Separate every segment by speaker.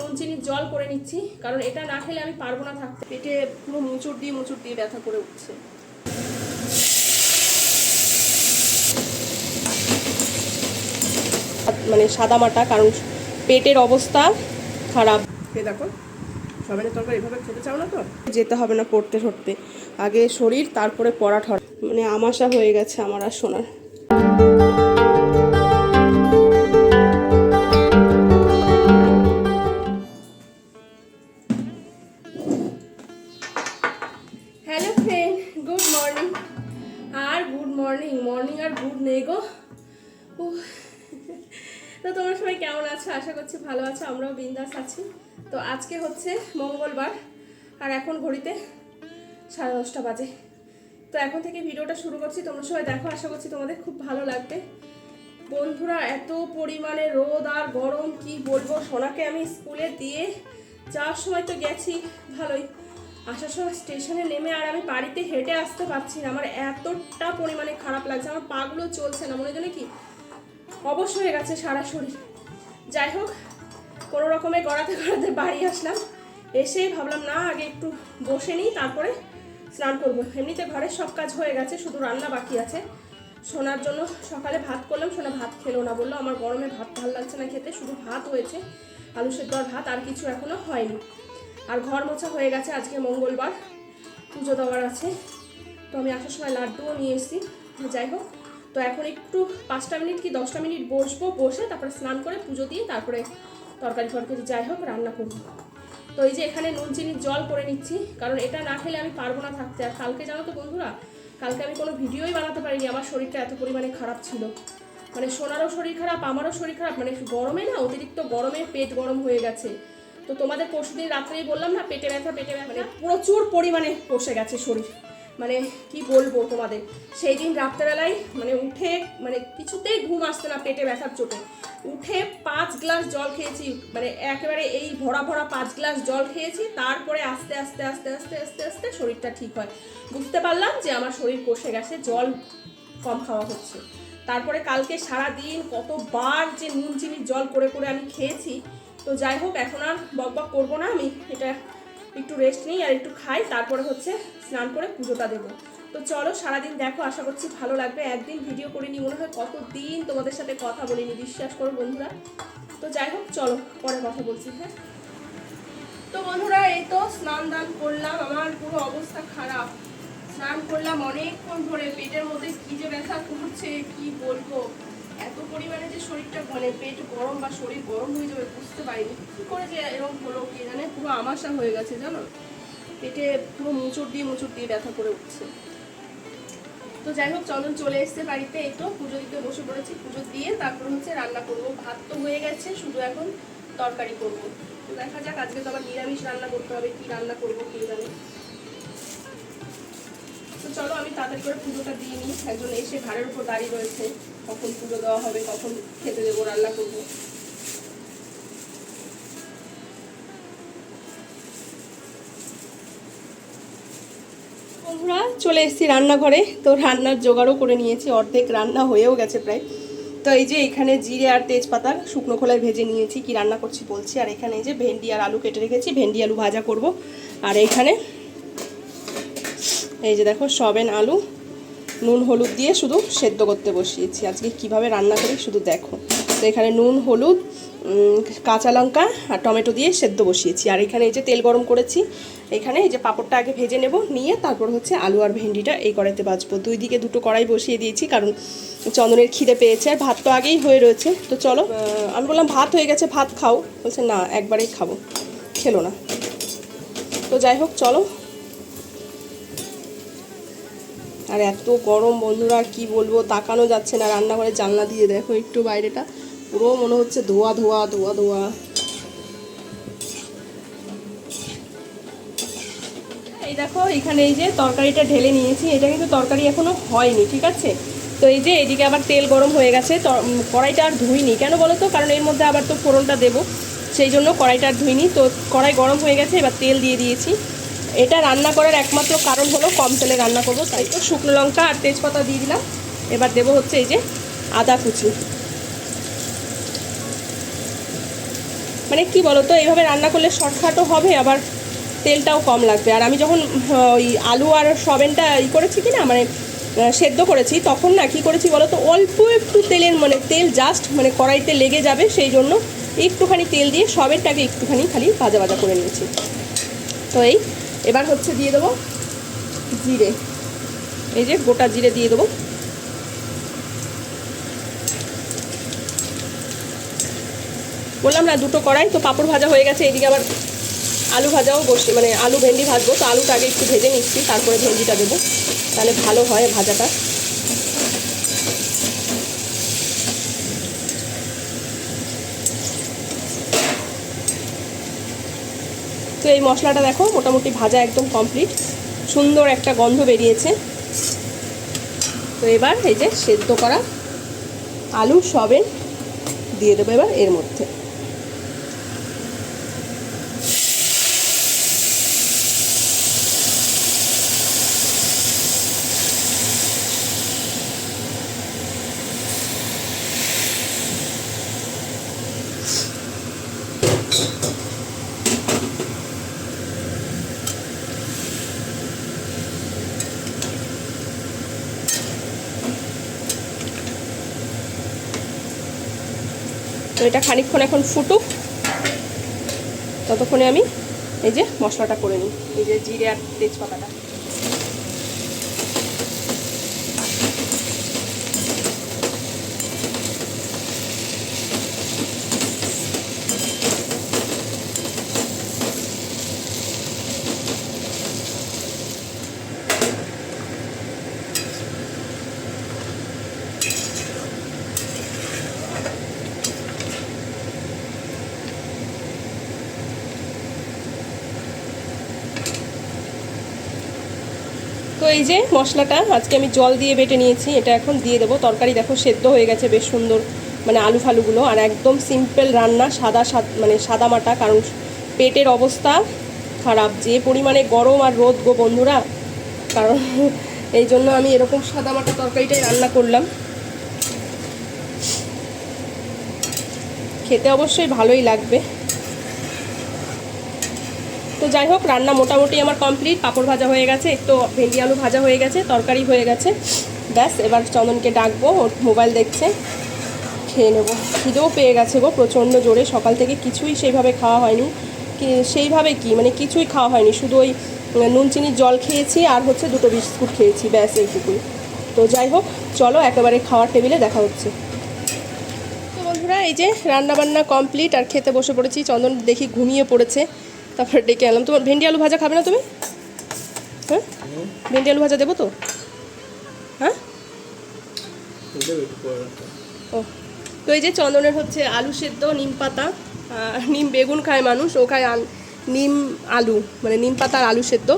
Speaker 1: নুন চিনির জল করে নিচ্ছি কারণ এটা না খেলে আমি পারব না থাকতে। পেটে পুরো মুচুর দিয়ে মুচুর দিয়ে ব্যথা করে উঠছে। মানে সাদা মাটা কারণ পেটের অবস্থা খারাপ। দেখো সবাই তরকারি এভাবে খেতে চাও না তো? যেতে হবে না পড়তে ঠরতে আগে শরীর তারপরে পড়া ঠর মানে আমাশা হয়ে গেছে আমার আর শোনার। তো আজকে হচ্ছে মঙ্গলবার, আর এখন ঘড়িতে সাড়ে দশটা বাজে। তো এখন থেকে ভিডিওটা শুরু করছি, তোমরা সবাই দেখো, আশা করছি তোমাদের খুব ভালো লাগবে। বন্ধুরা, এত পরিমাণে রোদ আর গরম, কি বলব? সোনাকে আমি স্কুলে দিয়ে যাওয়ার সময় তো গেছি, ভালোই। আসার সময় স্টেশনে নেমে আর আমি বাড়িতে হেঁটে আসতে পারছি না। আমার এতটা পরিমাণে খারাপ লাগছে, আমার পাগুলো চলছে না, মনে জানে কি অবশ্য হয়ে গেছে সারা শরীর। যাই হোক কোনো রকমে গড়াতে গড়াতে বাড়ি আসলাম। এসে ভাবলাম, না, আগে একটু বসে নিই, তারপরে স্নান করব। এমনিতে ঘরের সব কাজ হয়ে গেছে, শুধু রান্না বাকি আছে। সোনার জন্য সকালে ভাত করলাম, সোনা ভাত খেলো না বলল। আমার গরমে ভাত ভালো লাগছে না খেতে, শুধু ভাত হয়েছে। আলু সেদ্ধ আর ভাত, আর কিছু এখনও হয়নি। আর ঘর মোছা হয়ে গেছে, আজকে মঙ্গলবার, পুজো দেওয়ার আছে। তো আমি আসার সময় লাড্ডুও নিয়ে এসেছি। যাই হোক, তো এখন একটু পাঁচটা মিনিট কি দশটা মিনিট বসবো, বসে তারপরে স্নান করে পুজো দিয়ে তারপরে তরকারি ফরকারি যাই হোক, রান্না করব। তো এই যে এখানে নুন চিনির জল করে নিচ্ছি, কারণ এটা না খেলে আমি পারব না থাকতে। আর কালকে জানো তো বন্ধুরা, কালকে আমি কোনো ভিডিওই বানাতে পারিনি, আমার শরীরটা এত পরিমাণে খারাপ ছিল। মানে সোনারও শরীর খারাপ, আমারও শরীর খারাপ মানে গরমে না অতিরিক্ত গরমে পেট গরম হয়ে গেছে। তো তোমাদের পরশুদিন রাত্রেই বললাম না, পেটে ব্যথা পেটে ব্যথা মানে প্রচুর পরিমাণে বসে গেছে শরীর। মানে কি বলব তোমাদের? সেই দিন রাত্রেবেলায় মানে উঠে মানে কিছুতেই ঘুম আসছে না পেটে ব্যথার চোটে। উঠে পাঁচ গ্লাস জল খেয়েছি মানে একেবারে এই ভরা ভরা পাঁচ গ্লাস জল খেয়েছি, তারপরে আস্তে আস্তে আস্তে আস্তে আস্তে আস্তে শরীরটা ঠিক হয়। বুঝতে পারলাম যে আমার শরীর কষে গেছে, জল কম খাওয়া হচ্ছে। তারপরে কালকে সারা দিন কতবার যে নুন, চিনির জল করে করে আমি খেয়েছি। তো যাই হোক, এখন আর বক বক করব না আমি, এটা একটু রেস্ট নিই আর একটু খাই, তারপরে হচ্ছে স্নান করে পুজোটা দেবো। তো চলো সারাদিন দেখো, আশা করছি ভালো লাগবে। একদিন ভিডিও করিনি, মনে হয় কতদিন তোমাদের সাথে কথা বলিনি, বিশ্বাস করো বন্ধুরা। তো যাই হোক, চলো পরে কথা বলছি হ্যাঁ? তো বন্ধুরা, এই তো স্নান দান করলাম, আমার পুরো অবস্থা খারাপ। স্নান করলাম অনেকক্ষণ ধরে, পেটের মধ্যে কি যে ব্যথা করছে, কি বলব? এত পরিমাণে যে শরীরটা মানে পেট গরম বা শরীর গরম হয়ে যাবে, বুঝতে পারিনি। কি করে যে এরকম হলো, কে জানে? পুরো আমাশা হয়ে গেছে, জানো? পেটে পুরো মুচুর দিয়ে মুচুর দিয়ে ব্যথা করে উঠছে। তো যাই হোক চন্দন চলে এসছে বাড়িতে। এই তো পুজো দিতে বসে পড়েছি। পুজো দিয়ে তারপর হচ্ছে রান্না করব। ভাত তো হয়ে গেছে, শুধু এখন তরকারি করব। তো দেখা যাক, আজকে তো আবার নিরামিষ রান্না করতে হবে। কি রান্না করব, কে জানে। তো চলো, আমি তাড়াতাড়ি করে পুজোটা দিয়ে নিই। একজন এসে ঘাড়ের উপর দাঁড়িয়ে রয়েছে। কখন পুজো দেওয়া হবে, কখন খেতে দেবো, রান্না করব। বন্ধুরা চলে এসেছি রান্নাঘরে। তো রান্নার জোগাড়ও করে নিয়েছি, অর্ধেক রান্না হয়েও গেছে প্রায়। তো এই যে এখানে জিরে আর তেজপাতা শুকনো খোলায় ভেজে নিয়েছি, কি রান্না করছি বলছি। আর এখানে এই যে ভেন্ডি আর আলু কেটে রেখেছি, ভেন্ডি আলু ভাজা করব। আর এখানে এই যে দেখো সবেন আলু নুন, হলুদ দিয়ে শুধু সেদ্ধ করতে বসিয়েছি। আজকে কীভাবে রান্না করি শুধু দেখো। তো এখানে নুন, হলুদ কাঁচা লঙ্কা আর টমেটো দিয়ে সেদ্ধ বসিয়েছি। আর এখানে এই যে তেল গরম করেছি, এখানে এই যে পাঁপড়টা আগে ভেজে নেব, নিয়ে তারপর হচ্ছে আলু আর ভেন্ডিটা এই কড়াইতে বাজবো দুই দিকে দুটো কড়াই বসিয়ে দিয়েছি, কারণ চন্দনের খিদে পেয়েছে। আর ভাত তো আগেই হয়ে রয়েছে। তো চলো আমি বললাম ভাত হয়ে গেছে, ভাত খাও। বলছে, না, একবারেই খাব। খেলো না। তো যাই হোক, চলো আর এত গরম বন্ধুরা কি বলব, তাকানো যাচ্ছে না রান্নাঘরে জানলা দিয়ে। দেখো একটু বাইরেটা। পুরো মনে হচ্ছে ধোয়া ধোয়া ধোয়া ধোয়া। এই দেখো, এখানে এই যে তরকারিটা ঢেলে নিয়েছি। এটা কিন্তু তরকারি এখনও হয়নি, ঠিক আছে? তো এই যে এদিকে আবার তেল গরম হয়ে গেছে। কড়াইটা আর ধুইনি। কেন বলো তো? কারণ এর মধ্যে আবার তো ফোড়নটা দেবো। সেই জন্য কড়াইটা আর ধুইনি। তো কড়াই গরম হয়ে গেছে, এবার তেল দিয়ে দিয়েছি। এটা রান্না করার একমাত্র কারণ হলো কম তেলে রান্না করব, তাই তো শুকনো লঙ্কা আর তেজপাতা দিয়ে দিলাম। এবার দেবো হচ্ছে এই যে আদা কুচি। মানে কি বলতো, এইভাবে রান্না করলে শর্টকাটও হবে, আবার তেলটাও কম লাগবে। আর আমি যখন ওই আলু আর সবেনটা ই করেছি কি না মানে সেদ্ধ করেছি, তখন না কি করেছি বলো তো অল্প একটু তেলের মানে তেল জাস্ট মানে কড়াইতে লেগে যাবে, সেই জন্য একটুখানি তেল দিয়ে সবেরটাকে একটুখানি খালি ভাজা ভাজা করে নিয়েছি। তো এই এবার হচ্ছে দিয়ে দেবো জিরে। এই যে গোটা জিরে দিয়ে দেবো। বললাম না, দুটো কড়াই, তো পাপড় ভাজা হয়ে গেছে, এদিকে আবার আলু ভাজাও বসে মানে আলু ভেন্ডি ভাজবো, তো আলুটা আগে একটু ভেজে নিচ্ছি, তারপরে ভেন্ডিটা দেবো। তাহলে ভালো হয় ভাজাটা। তো এই মশলাটা দেখো, মোটামুটি ভাজা একদম কমপ্লিট সুন্দর একটা গন্ধ বেরিয়েছে। তো এবার এই যে সেদ্ধ করা আলু সবেন দিয়ে দেবো এবার এর মধ্যে। এটা খানিকক্ষণ এখন ফুটুক। ততক্ষণে আমি এই যে মশলাটা করে নিই। এই যে জিরে আর তেজপাতাটা। তো এই যে মশলাটা, আজকে আমি জল দিয়ে বেটে নিয়েছি, এটা এখন দিয়ে দেবো। তরকারি দেখো সেদ্ধ হয়ে গেছে, বেশ সুন্দর মানে আলু ফালুগুলো। আর একদম সিম্পল রান্না সাদা মানে সাদা মাটা, কারণ পেটের অবস্থা খারাপ। যে পরিমাণে গরম আর রোদ গো বন্ধুরা, কারণ এই জন্য আমি এরকম সাদা মাটা তরকারিটাই রান্না করলাম। খেতে অবশ্যই ভালোই লাগবে। তো যাই হোক, রান্না মোটামুটি আমার কমপ্লিট পাঁপড় ভাজা হয়ে গেছে, একটু ভেন্ডি আলু ভাজা হয়ে গেছে, তরকারি হয়ে গেছে। ব্যাস, এবার চন্দনকে ডাকবো, ওর মোবাইল দেখছে। খেয়ে নেব। খিদেও পেয়ে গেছে গো, প্রচণ্ড জোরে। সকাল থেকে কিছুই সেইভাবে খাওয়া হয়নি। সেইভাবে কি? মানে কিছুই খাওয়া হয়নি। শুধু ওই নুন, চিনির জল খেয়েছি আর হচ্ছে দুটো বিস্কুট খেয়েছি, ব্যাস এইটুকুই। তো যাই হোক, চলো একেবারে খাওয়ার টেবিলে দেখা হচ্ছে। তো বন্ধুরা, এই যে রান্না বান্না কমপ্লিট আর খেতে বসে পড়েছি। চন্দন দেখি ঘুমিয়ে পড়েছে। তারপরে ডেকে আনলাম। তোমার ভেন্ডি আলু ভাজা খাবে না তুমি? হ্যাঁ? ভেন্ডি আলু ভাজা দেবো তো? হ্যাঁ? ও, তো এই যে চন্দনের হচ্ছে আলু সেদ্ধ, নিম পাতা নিম বেগুন খায় মানুষ, ও খায় নিম আলু মানে নিম পাতা আর আলু সেদ্ধ।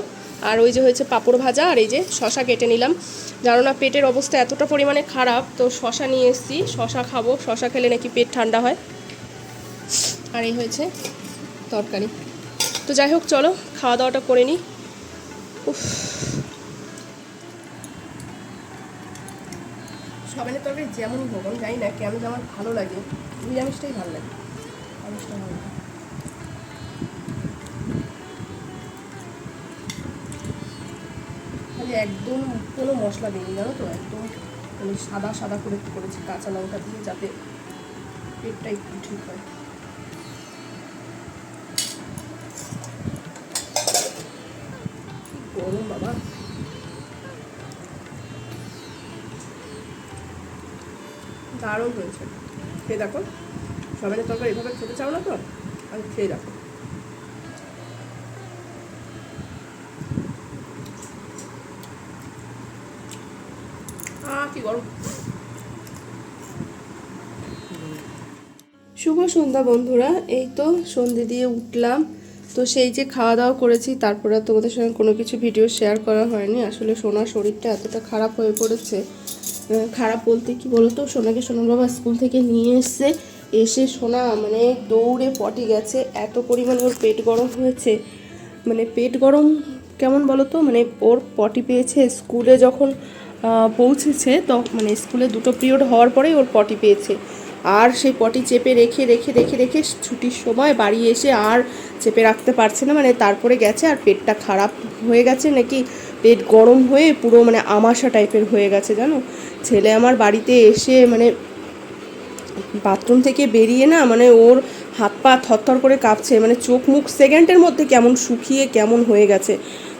Speaker 1: আর ওই যে হয়েছে পাঁপড় ভাজা, আর এই যে শশা কেটে নিলাম। জানো না, পেটের অবস্থা এতটা পরিমাণে খারাপ, তো শশা নিয়ে এসেছি। শশা খাব, শশা খেলে নাকি পেট ঠান্ডা হয়। আর এই হয়েছে তরকারি। তো যাই হোক, চলো খাওয়া দাওয়াটা করে নিই। উফ। সবাইয়ের তরকারি যেমনই হোক, আমি জানি না যে আমার ভালো লাগে। নিরামিষটাই ভালো লাগে। আমিষটা ভালো লাগে। একদম কোনো মশলা দিইনি, জানো তো? একদম মানে সাদা সাদা করে করেছি, কাঁচা লঙ্কা দিয়ে, যাতে পেটটা একটু ঠিক হয়। দারুণ হয়েছে। খেয়ে দেখো। সবাই তরকারি এভাবে খেতে চাও না তো, আমি খেয়ে দেখো। কি শুভ সন্ধ্যা বন্ধুরা, এই তো সন্ধে দিয়ে উঠলাম। তো সেই যে খাওয়া দাওয়া করেছি, তারপরে তোমাদের সঙ্গে কোনো কিছু ভিডিও শেয়ার করা হয়নি। আসলে সোনার শরীরটা এতটা খারাপ হয়ে পড়েছে খারাপ বলতে কি বলতো? সোনাকে সোনার বাবা স্কুল থেকে নিয়ে এসছে। এসে সোনা মানে দৌড়ে পটি গেছে। এত পরিমাণে ওর পেট গরম হয়েছে। মানে পেট গরম কেমন বলো তো মানে ওর পটি পেয়েছে স্কুলে যখন পৌঁছেছে তখন মানে স্কুলে দুটো পিরিয়ড হওয়ার পরেই ওর পটি পেয়েছে। আর সেই পটি চেপে রেখে রেখে রেখে রেখে ছুটির সময় বাড়ি এসে আর চেপে রাখতে পারছে না। মানে তারপরে গেছে আর পেটটা খারাপ হয়ে গেছে নাকি পেট গরম হয়ে পুরো মানে আমাশা টাইপের হয়ে গেছে জানো? ছেলে আমার বাড়িতে এসে মানে বাথরুম থেকে বেরিয়ে না মানে ওর হাত পা থরথর করে কাঁপছে। মানে চোখ মুখ সেকেন্ডের মধ্যে কেমন শুকিয়ে কেমন হয়ে গেছে।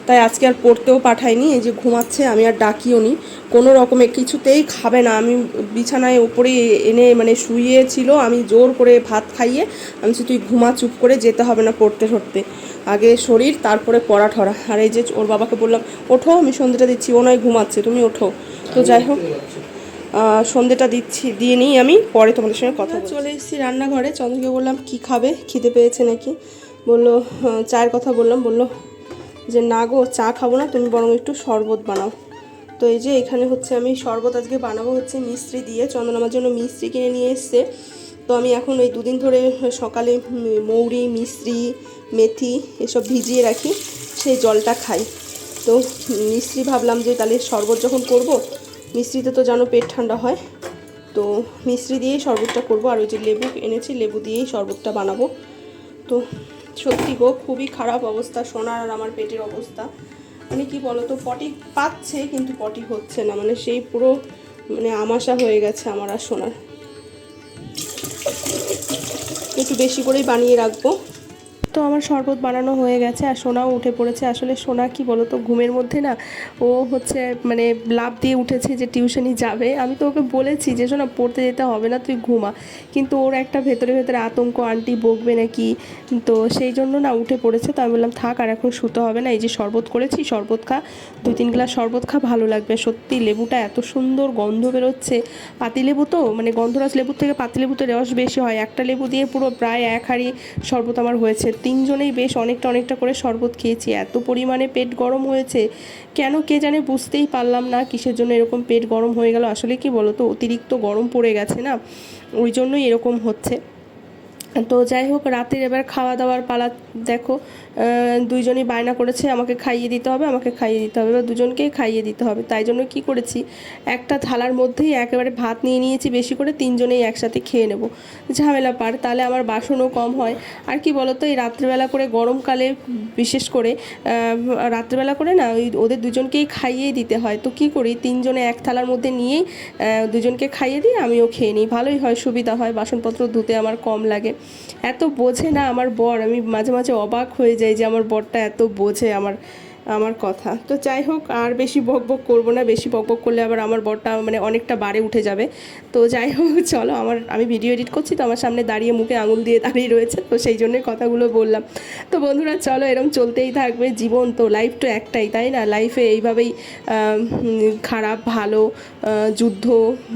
Speaker 1: তাই আজকে আর পড়তেও পাঠাইনি এই যে ঘুমাচ্ছে আমি আর ডাকিও নি। কোনো রকমে কিছুতেই খাবে না। আমি বিছানায় উপরে এনে মানে শুয়েছিল আমি জোর করে ভাত খাইয়ে আমি তুই ঘুমা চুপ করে যেতে হবে না পড়তে ঠরতে আগে শরীর তারপরে পড়া ঠরা। আর এই যে ওর বাবাকে বললাম ওঠো আমি সন্ধ্যেটা দিচ্ছি ও নয় ঘুমাচ্ছে তুমি ওঠো। তো যাই হোক আহ, সন্ধেটা দিচ্ছি দিয়ে নিই আমি পরে তোমাদের সঙ্গে কথা চলে এসেছি রান্নাঘরে চন্দ্রকে বললাম কি খাবে? খিদে পেয়েছে নাকি? বলল চায়ের কথা বললাম বলল যে না গো, চা খাব না, তুমি বরং একটু শরবত বানাও। তো এই যে এখানে হচ্ছে আমি শরবত আজকে বানাবো হচ্ছে মিস্ত্রি দিয়ে চন্দন আমার জন্য মিস্ত্রি কিনে নিয়ে এসছে। তো আমি এখন ওই দুদিন ধরে সকালে মৌরি মিস্ত্রি মেথি এসব ভিজিয়ে রাখি, সেই জলটা খাই। তো মিস্ত্রি ভাবলাম যে তাহলে শরবত যখন করব মিস্ত্রিতে তো জানো পেট ঠান্ডা হয়, তো মিস্ত্রি দিয়েই শরবতটা করব। আর ওই যে লেবু এনেছি, লেবু দিয়েই শরবতটা বানাবো। তো সত্যি গো, খুবই খারাপ অবস্থা সোনার আর আমার পেটের অবস্থা। মানে কি বলতো, পটি পাচ্ছে কিন্তু পটি হচ্ছে না মানে সেই পুরো মানে আমাশা হয়ে গেছে আমার আর সোনার। একটু বেশি করেই বানিয়ে রাখব। তো আমার শরবত বানানো হয়ে গেছে আর সোনাও উঠে পড়েছে। আসলে সোনা কি বলো তো ঘুমের মধ্যে না, ও হচ্ছে মানে লাভ দিয়ে উঠেছে যে টিউশনি যাবে। আমি তো ওকে বলেছি যে, সোনা, পড়তে যেতে হবে না, তুই ঘুমা। কিন্তু ওর একটা ভেতরে ভেতরে আতঙ্ক, আন্টি বকবে নাকি? তো সেই জন্য না উঠে পড়েছে। তো আমি বললাম, থাক, আর এখন শুতে হবে না। এই যে শরবত করেছি, শরবত খা। দুই তিন গ্লাস শরবত খা, ভালো লাগবে। সত্যি লেবুটা এত সুন্দর গন্ধ বেরোচ্ছে। পাতিলেবু তো মানে গন্ধরাজ লেবুর থেকে পাতিলেবুতে রস বেশি হয়। একটা লেবু দিয়ে পুরো প্রায় এক হাঁড়ি শরবত আমার হয়েছে। তিনজনেই বেশ অনেকটা অনেকটা করে শরবত খেয়েছি। এত পরিমাণে পেট গরম হয়েছে, কেন কে জানে বুঝতেই পারলাম না কিসের জন্য এরকম পেট গরম হয়ে গেল। আসলে কি বলো তো অতিরিক্ত গরম পড়ে গেছে না? ওই জন্যই এরকম হচ্ছে। তো যাই হোক, রাতের এবার খাওয়া দাওয়ার পালা, দেখো দুইজনই বায়না করেছে, আমাকে খাইয়ে দিতে হবে, আমাকে খাইয়ে দিতে হবে। এবার দুজনকেই খাইয়ে দিতে হবে। তাই জন্য কি করেছি, একটা থালার মধ্যেই একেবারে ভাত নিয়ে নিয়েছি, বেশি করে তিনজনেই একসাথে খেয়ে নেব। ঝামেলা পার, তাহলে আমার বাসনও কম হয়। আর কি বলতো, এই রাত্রিবেলা করে গরমকালে, বিশেষ করে রাত্রিবেলা করে না, ওই ওদের দুজনকেই খাইয়েই দিতে হয়। তো কি করি, তিনজনে এক থালার মধ্যে নিয়েই দুজনকে খাইয়ে দিই আমিও খেয়ে নিই। ভালোই হয়, সুবিধা হয়, বাসনপত্র ধুতে আমার কম লাগে। এত বোঝে না আমার বর। আমি মাঝে মাঝে অবাক হয়ে যাই যে আমার বরটা এত বোঝে আমার আমার কথা। তো যাই হোক, আর বেশি বক বক করব না, বেশি বক বক করলে আবার আমার বরটা মানে অনেকটা বাড়ে উঠে যাবে। তো যাই হোক, চলো আমার, আমি ভিডিও এডিট করছি, তো আমার সামনে দাঁড়িয়ে মুখে আঙুল দিয়ে দাঁড়িয়ে রয়েছে, তো সেই জন্যই কথাগুলো বললাম। তো বন্ধুরা, চলো এরম চলতেই থাকবে জীবন, তো লাইফ তো একটাই, তাই না? লাইফে এইভাবেই খারাপ, ভালো যুদ্ধ,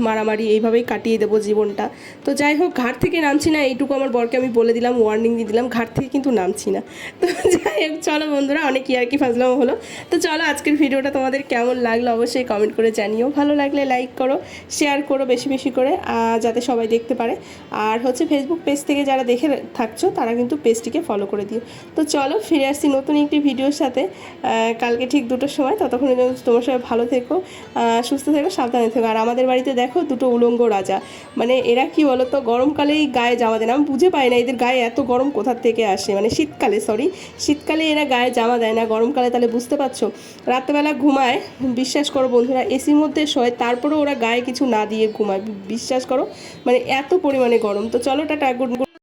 Speaker 1: মারামারি, এইভাবেই কাটিয়ে দেবো জীবনটা। তো যাই হোক, ঘাট থেকে নামছি না, এইটুকু আমার বরকে আমি বলে দিলাম ওয়ার্নিং দিয়ে দিলাম, ঘাট থেকে কিন্তু নামছি না। তো যাই হোক, চলো বন্ধুরা, অনেক ইয়ার্কি ফাজলাম হলো। তো চলো আজকের ভিডিওটা তোমাদের কেমন লাগল অবশ্যই কমেন্ট করে জানিও। ভালো লাগলে লাইক করো শেয়ার করো বেশি বেশি করে যাতে সবাই দেখতে পারে। আর হচ্ছে ফেসবুক পেজ থেকে যারা দেখে থাকছো, তারা কিন্তু পেজটিকে ফলো করে দিও। তো চলো ফিরে আসছি নতুন একটি ভিডিওর সাথে। কালকে ঠিক দুটোর সময়। ততক্ষণ তোমার সবাই ভালো থেকো সুস্থ থেকো, সাবধানে থেকো। আর আমাদের বাড়িতে দেখো দুটো উলঙ্গ রাজা। মানে এরা কি বলো তো গরমকালেই গায়ে জামা দেয় না। আমি বুঝে পাই না এদের গায়ে এত গরম কোথার থেকে আসে। মানে শীতকালে সরি শীতকালে এরা গায়ে জামা দেয় না, গরমকালে তাহলে বুঝতে পারছ? রাত্রেবেলা ঘুমায়, বিশ্বাস করো বন্ধুরা এসির মধ্যে শোয়, তারপরেও ওরা গায়ে কিছু না দিয়ে ঘুমায়, বিশ্বাস করো? মানে এত পরিমাণে গরম। তো চলো টাটা গুড